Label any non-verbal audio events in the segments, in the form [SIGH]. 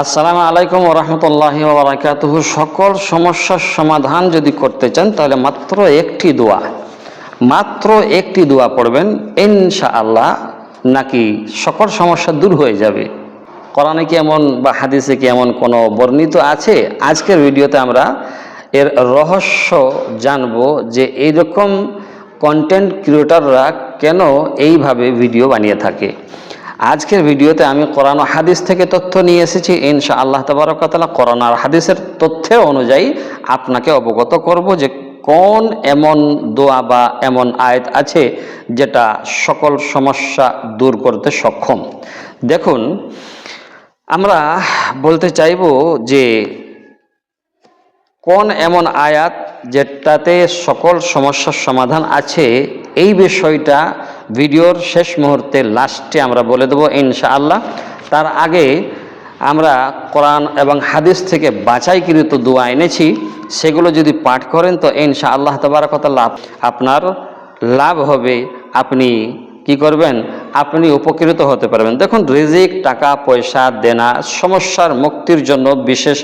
আসসালামু আলাইকুম রহমতুল্লাহ বারাকাতুহু। সকল সমস্যার সমাধান যদি করতে চান, তাহলে মাত্র একটি দোয়া। মাত্র একটি দোয়া পড়বেন ইনশা আল্লাহ নাকি সকল সমস্যা দূর হয়ে যাবে। কোরআনে কি এমন বা হাদিসে কি এমন কোনো বর্ণিত আছে? আজকের ভিডিওতে আমরা এর রহস্য জানব যে এইরকম কন্টেন্ট ক্রিয়েটররা কেন এইভাবে ভিডিও বানিয়ে থাকে। আজকের ভিডিওতে আমি কোরআন হাদিস থেকে তথ্য নিয়ে এসেছি। ইনশা আল্লাহ তবরকতলা কোরআন আর হাদিসের তথ্যের অনুযায়ী আপনাকে অবগত করব যে কোন এমন দোয়া বা এমন আয়াত আছে যেটা সকল সমস্যা দূর করতে সক্ষম। দেখুন, আমরা বলতে চাইব যে কোন এমন আয়াত যেটাতে সকল সমস্যার সমাধান আছে, এই বিষয়টা ভিডিওর শেষ মুহূর্তে লাস্টে আমরা বলে দেবো ইনশাআল্লাহ। তার আগে আমরা কোরআন এবং হাদিস থেকে বাছাইকৃত দোয়া এনেছি। সেগুলো যদি পাঠ করেন তো ইনশা আল্লাহ লাভ আপনার লাভ হবে। আপনি কি করবেন? আপনি উপকৃত হতে পারবেন। দেখুন, রিজিক, টাকা, পয়সা, দেনা, সমস্যার মুক্তির জন্য বিশেষ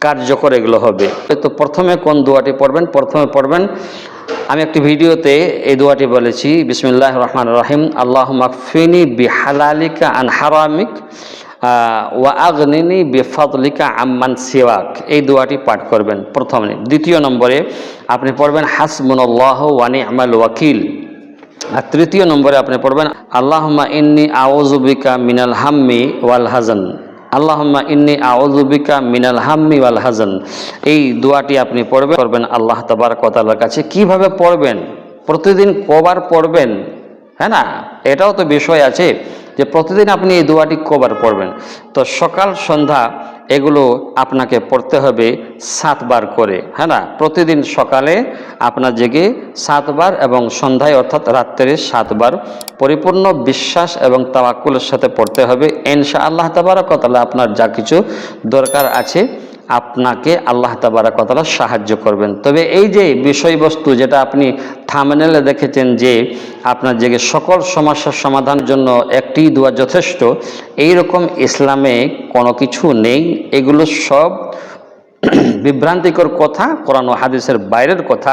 কার্যকর এগুলো হবে। তো প্রথমে কোন দোয়াটি পড়বেন? প্রথমে পড়বেন আমি একটি ভিডিওতে এই দোয়াটি বলেছি, বিসমিল্লাহ রহমান রহিম আল্লাহ মাকফিনি বিহালালিকা আন হারামিক ওয়া আগনিনি বেফাদলিকা আম্মান সিওয়াক। এই দোয়াটি পাঠ করবেন প্রথমে। দ্বিতীয় নম্বরে আপনি পড়বেন হাসমুল্লাহ ওয়ানি আমাল ওয়াকিল। আর তৃতীয় নম্বরে আপনি পড়বেন আল্লাহমা ইন্নি আওজুবিকা মিনাল হাম্মি ওয়াল হাজান আল্লাহম্মা ইন্নি আউজুবিকা মিনাল হাম্মি ওয়াল হাজান এই দোয়াটি আপনি পড়বেন করবেন আল্লাহ তাবার কতালার কাছে। কীভাবে পড়বেন? প্রতিদিন কবার পড়বেন? হ্যাঁ না? এটাও তো বিষয় আছে। যে প্রতিদিন আপনি এই দোয়াটি কবার পড়বেন, তো সকাল, সন্ধ্যা এগুলো আপনাকে পড়তে হবে সাতবার করে হ্যাঁ না? প্রতিদিন সকালে আপনার জেগে সাতবার এবং সন্ধ্যায় অর্থাৎ রাত্রে সাতবার পরিপূর্ণ বিশ্বাস এবং তাওয়াক্কুলের সাথে পড়তে হবে। ইনশা আল্লাহ তাবারকতালা আপনার যা কিছু দরকার আছে আপনাকে আল্লাহ তাবারাকতালা সাহায্য করবেন। তবে এই যে বিষয়বস্তু যেটা আপনি থামনেলে দেখেছেন যে আপনার যে সকল সমস্যার সমাধানের জন্য একটি দোয়া যথেষ্ট এই রকম ইসলামে কোনো কিছু নেই। এগুলো সব [CLEARS THROAT] বিভ্রান্তিকর কথা, কোরআন হাদিসের বাইরের কথা।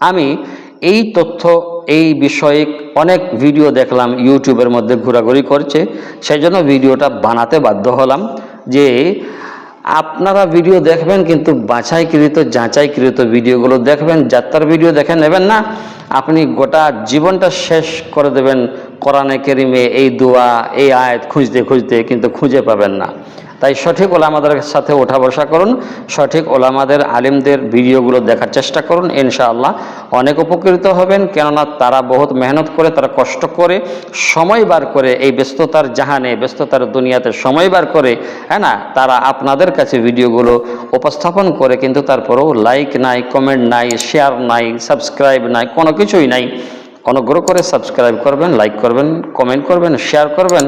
আমি এই তথ্য, এই বিষয়ে অনেক ভিডিও দেখলাম, ইউটিউবের মধ্যে ঘোরাঘুরি করছে। সেই জন্য ভিডিওটা বানাতে বাধ্য হলাম যে আপনারা ভিডিও দেখবেন, কিন্তু বাছাইকৃত, যাচাইকৃত ভিডিওগুলো দেখবেন, যাত্রার ভিডিও দেখে নেবেন না। আপনি গোটা জীবনটা শেষ করে দেবেন। কোরআনে কেরিমে এই দোয়া, এই আয়াত খুঁজতে খুঁজতে কিন্তু খুঁজে পাবেন না। তাই সঠিক ওলামাদের সাথে ওঠা বসা করুন, সঠিক ওলামাদের আলিমদের ভিডিওগুলো দেখার চেষ্টা করুন, ইনশাআল্লাহ। অনেক উপকৃত হবেন, কেননা তারা বহুত মেহনত করে, তারা কষ্ট করে, সময় বার করে এই ব্যস্ততার জাহানে, ব্যস্ততার দুনিয়াতে সময় বার করে হ্যাঁ না? তারা আপনাদের কাছে ভিডিওগুলো উপস্থাপন করে, কিন্তু তারপরেও লাইক নাই কমেন্ট নাই শেয়ার নাই সাবস্ক্রাইব নাই, কোনো কিছুই নাই। অনুগ্রহ করে সাবস্ক্রাইব করবেন লাইক করবেন কমেন্ট করবেন শেয়ার করবেন।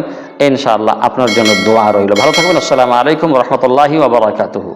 ইনশাআল্লাহ আপনার জন্য দোয়া রইল। ভালো থাকবেন। আসসালামু আলাইকুম রহমতুল্লাহি ওবরাকাতুহু